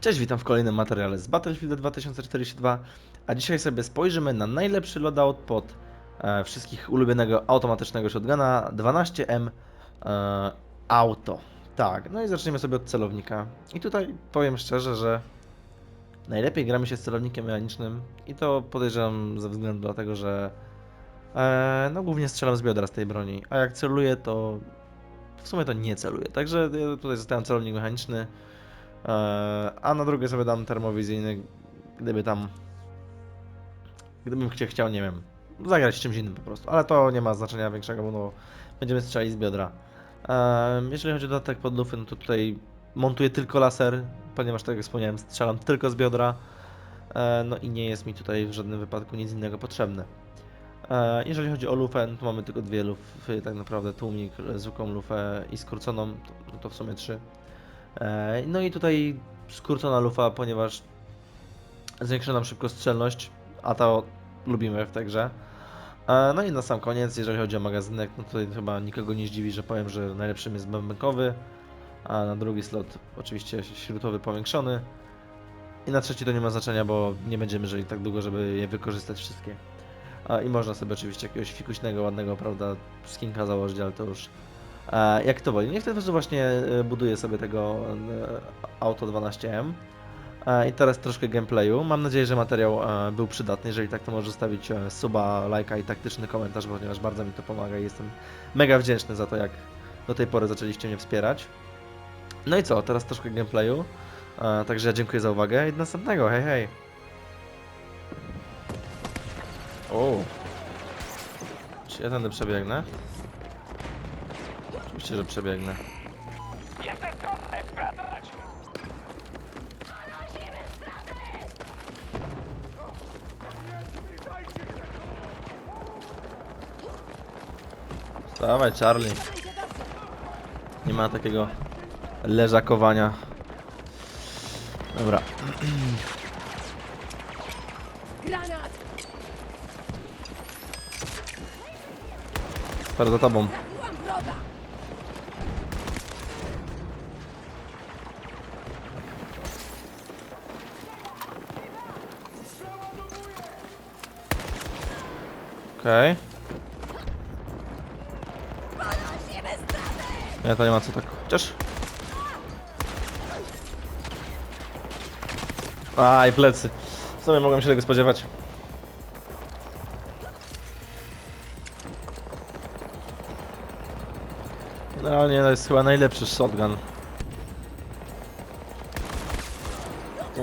Cześć, witam w kolejnym materiale z Battlefield 2042, a dzisiaj sobie spojrzymy na najlepszy loadout pod e, wszystkich ulubionego automatycznego shotguna 12M e, Auto. Tak, no i zaczniemy sobie od celownika. I tutaj powiem szczerze, że najlepiej gramy się z celownikiem mechanicznym i to podejrzewam ze względu na tego, że e, no głównie strzelam z biodra z tej broni, a jak celuję to w sumie to nie celuję, także ja tutaj zostawiam celownik mechaniczny. Eee, a na drugie sobie dam termowizyjny, gdyby tam. Gdybym chcia- chciał, nie wiem, zagrać czymś innym po prostu. Ale to nie ma znaczenia większego, bo no, będziemy strzelali z biodra. Eee, jeżeli chodzi o dodatek pod lufy, no to tutaj montuję tylko laser, ponieważ tak jak wspomniałem, strzelam tylko z biodra. Eee, no i nie jest mi tutaj w żadnym wypadku nic innego potrzebne. Jeżeli chodzi o lufę, no to mamy tylko dwie lufy, tak naprawdę tłumik, zwykłą lufę i skróconą, to, no to w sumie trzy. E, No i tutaj skrócona lufa, ponieważ zwiększa nam szybkostrzelność, a to lubimy w tej grze. E, No i na sam koniec, jeżeli chodzi o magazynek, no tutaj chyba nikogo nie zdziwi, że powiem, że najlepszym jest bębenkowy, a na drugi slot oczywiście śrutowy powiększony. I na trzeci to nie ma znaczenia, bo nie będziemy żyli tak długo, żeby je wykorzystać wszystkie. I można sobie oczywiście jakiegoś fikuśnego, ładnego, prawda, skinka założyć, ale to już jak to woli. W ten sposób właśnie e, buduję sobie tego e, Auto 12M. E, I teraz troszkę gameplayu. Mam nadzieję, że materiał e, był przydatny. Jeżeli tak, to może zostawić e, suba, lajka i taktyczny komentarz, ponieważ bardzo mi to pomaga i jestem mega wdzięczny za to, jak do tej pory zaczęliście mnie wspierać. No i co, teraz troszkę gameplayu. E, Także ja dziękuję za uwagę i do następnego. Hej, hej. O. Czy ja tędy przebiegnę? Oczywiście, że przebiegnę. Dawaj, Charlie. Nie ma takiego leżakowania. Dobra. Granat! Za tobą. Okej. Straty! Nie, to nie ma co tak. Chociaż. Aj, plecy. W sumie mogłem się tego spodziewać. Generalnie to jest chyba najlepszy shotgun.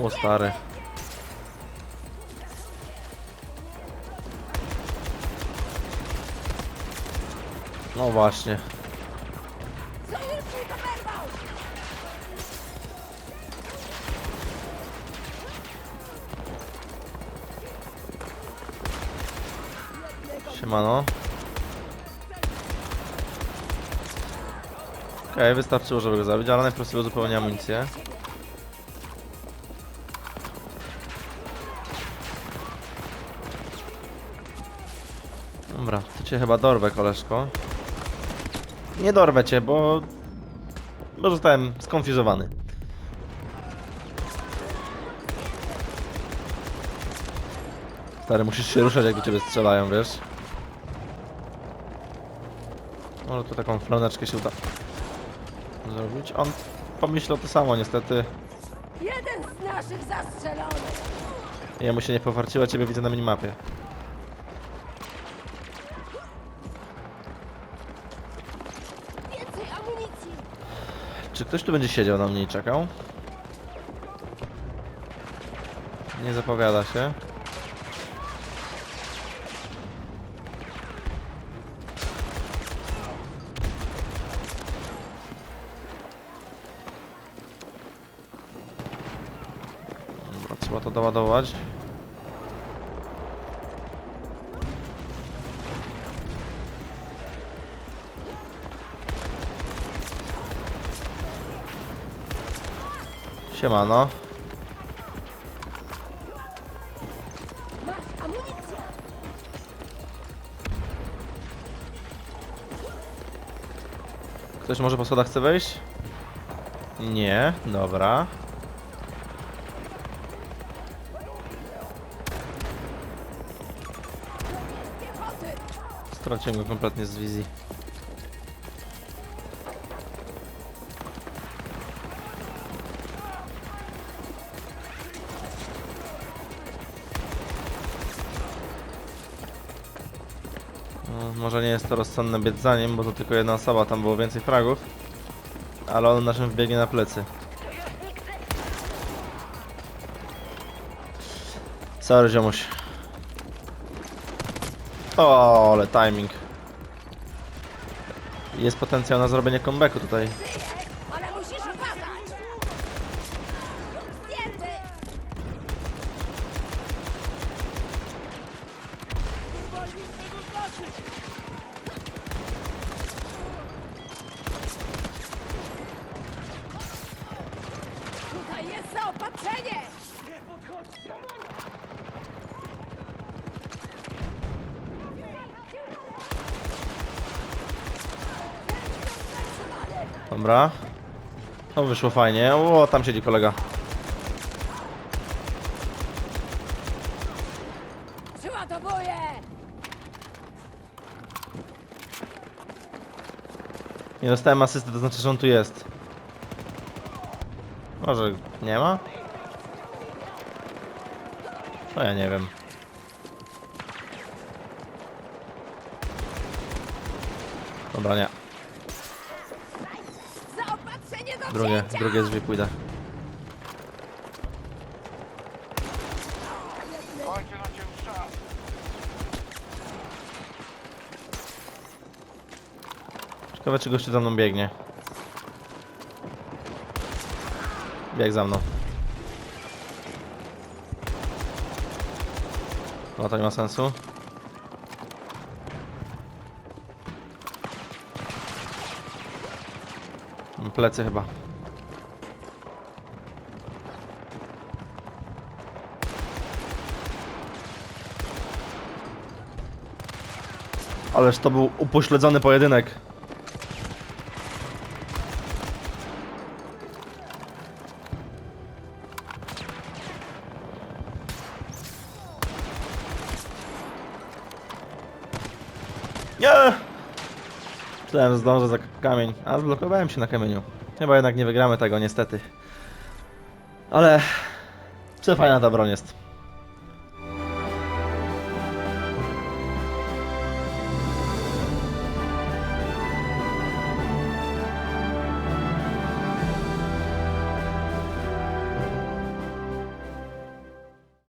O stary. No właśnie. Siemano. Okej, wystarczyło, żeby go zabić, ale najpierw sobie uzupełnię amunicję. Dobra, to cię chyba dorwę, koleżko. Nie dorwę cię, bo... Bo zostałem skonfuzowany. Stary, musisz się ruszać, jak do ciebie strzelają, wiesz? Może tu taką flaneczkę się uda zrobić. On pomyślał to samo, niestety. Jeden z naszych zastrzelony! Jemu się nie powarciło, ciebie widzę na minimapie. Więcej Czy ktoś tu będzie siedział na mnie i czekał? Nie zapowiada się. Dobra, trzeba to doładować. Siemano. Ktoś może po schodach chce wejść? Nie, dobra. Straciłem go kompletnie z wizji. Może nie jest to rozsądne biec za nim, bo to tylko jedna osoba, tam było więcej fragów. Ale on naszym wbiegnie na plecy. Sorry, ziomuś. O, ale timing. Jest potencjał na zrobienie comebacku tutaj. Ale musisz uważać! Zdjęty! Tutaj jest zaopatrzenie! Dobra. To wyszło fajnie. O, tam siedzi kolega. Przyładowuję! Nie dostałem asysty, to znaczy, że on tu jest. Może nie ma? No ja nie wiem. Dobra, nie. Drugie, drugie drzwi pójdę. Ciekawe, czy gościu za mną biegnie. Bieg za mną. No to nie ma sensu. Mam Plecy chyba. Ależ to był upośledzony pojedynek. Nie! Myślałem, zdążę za kamień, a zblokowałem się na kamieniu. Chyba jednak nie wygramy tego, niestety. Ale... Czy fajna ta broń jest.